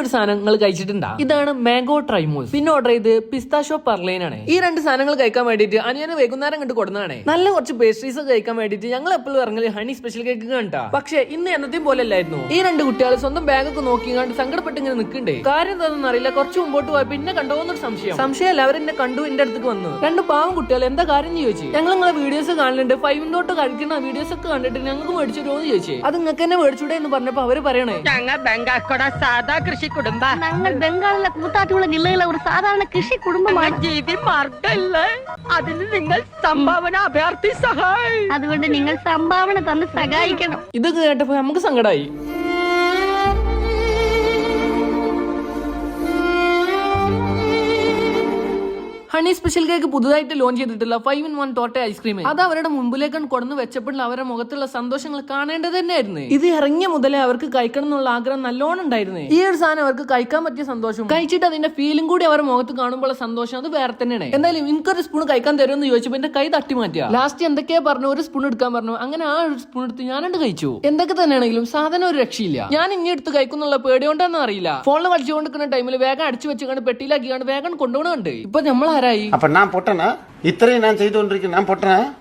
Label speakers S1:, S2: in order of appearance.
S1: ഒരു സാധനങ്ങൾ നിങ്ങൾ കഴിച്ചിട്ടുണ്ടാ? ഇതാണ് മാംഗോ ട്രൈമോസ്. പിന്നെ ഓർഡർ ചെയ്ത് പിസ്താഷോ പർലൈൻ ആണ് ഈ രണ്ട് സാധനങ്ങൾ കഴിക്കാൻ വേണ്ടിയിട്ട് അനിയന് വൈകുന്നേരം കണ്ട് കൊടുന്നതാണ്. നല്ല കുറച്ച് പേസ്ട്രീസ് കഴിക്കാൻ വേണ്ടിട്ട് ഞങ്ങൾ എപ്പോഴും ഇറങ്ങി ഹണി സ്പെഷ്യൽ കേക്ക് കണ്ടാ പക്ഷേ ഇന്ന് എന്നത്തെയും പോലെ അല്ലായിരുന്നു. ഈ രണ്ട് കുട്ടികൾ സ്വന്തം ബാഗൊക്കെ ഒക്കെ നോക്കി കണ്ട് സങ്കടപ്പെട്ട് ഇങ്ങനെ നിൽക്കണ്ടേ? കാര്യം എന്താണെന്ന് അറിയില്ല. കുറച്ച് മുമ്പോട്ട് പോയപ്പോ പിന്നെ കണ്ടോന്നൊരു സംശയം. സംശയമല്ല എന്നെ കണ്ടു എന്റെ അടുത്തേക്ക് വന്നു. രണ്ട് പാവം കുട്ടികൾ എന്താ കാര്യം എന്ന് ചോദിച്ചു? ഞങ്ങൾ നിങ്ങളെ വീഡിയോസ് കാണലുണ്ട്. ഫൈവ് തൊട്ട് കഴിക്കുന്ന വീഡിയോസ് ഒക്കെ കണ്ടിട്ട് ഞങ്ങൾക്ക് മേടിച്ചു ചോദിച്ചു. അത് നിങ്ങൾക്ക് തന്നെ മേടിച്ചൂടെ എന്ന് പറഞ്ഞപ്പോ അവർ പറയണേ.
S2: ഞങ്ങൾ ബംഗാക്കോട സാധാ കൃഷി കുടുംബ
S3: ഞങ്ങൾ ബംഗാളിലെ കൂത്താറ്റുള്ള ജില്ലയിലെ ഒരു സാധാരണ കൃഷി കുടുംബമാണ്.
S2: ജീവി മാർഗല്ല അതിന് നിങ്ങൾ സംഭാവന അഭ്യർത്ഥി സഹായി.
S3: അതുകൊണ്ട് നിങ്ങൾ സംഭാവന തന്ന് സഹായിക്കണം.
S1: ഇത് കേട്ടപ്പോ നമുക്ക് സങ്കടമായി ഹണി സ്പെഷ്യൽ കേക്ക് പുതുതായിട്ട് ലോഞ്ച് ചെയ്തിട്ടുള്ള ഫൈവ് ഇൻ വൺ ടോട്ടെ ഐസ്ക്രീം അത് അവരുടെ മുമ്പിലേക്കാണ് കൊണ്ടു വെച്ചപ്പോൾ അവരുടെ മുഖത്തുള്ള സന്തോഷങ്ങൾ കാണേണ്ടത് തന്നെയായിരുന്നു. ഇത് ഇറങ്ങിയ മുതലേ അവർക്ക് കഴിക്കണം എന്നുള്ള ആഗ്രഹം നല്ലോണം ഉണ്ടായിരുന്നു. ഈ ഒരു സാധനം അവർക്ക് കഴിക്കാൻ പറ്റിയ സന്തോഷം കഴിച്ചിട്ട് അതിന്റെ ഫീലും കൂടി അവരുടെ മുഖത്ത് കാണുമ്പോൾ സന്തോഷം അത് വേറെ തന്നെയാണ്. എന്തായാലും എനിക്കൊരു സ്പൂൺ കഴിക്കാൻ തരുമെന്ന് ചോദിച്ചപ്പോൾ എന്റെ കൈ തട്ടി മാറ്റിയ. ലാസ്റ്റ് എന്തൊക്കെയാ പറഞ്ഞു ഒരു സ്പൂൺ എടുക്കാൻ പറഞ്ഞു. അങ്ങനെ ആ ഒരു സ്പൂൺ എടുത്ത് ഞാനണ്ട് കഴിച്ചു. എന്തൊക്കെ തന്നെയാണെങ്കിലും സാധനം ഒരു രക്ഷയില്ല. ഞാൻ ഇനി എടുത്ത് കഴിക്കുന്നുള്ള പേടിയോണ്ടാന്ന് അറിയില്ല ഫോണിൽ കളിച്ചുകൊണ്ടിരിക്കുന്ന ടൈമിൽ വേഗം അടിച്ചു വെച്ചുകൊണ്ട് പെട്ടിയിലാക്കിയാണ് വേഗം കൊണ്ടുപോകണുണ്ട്. ഇപ്പൊ നമ്മൾ
S4: அப்ப நான் பொட்டனா? இத்தனையும் நான் செய்து கொண்டிருக்கேன் நான் பொட்டனா?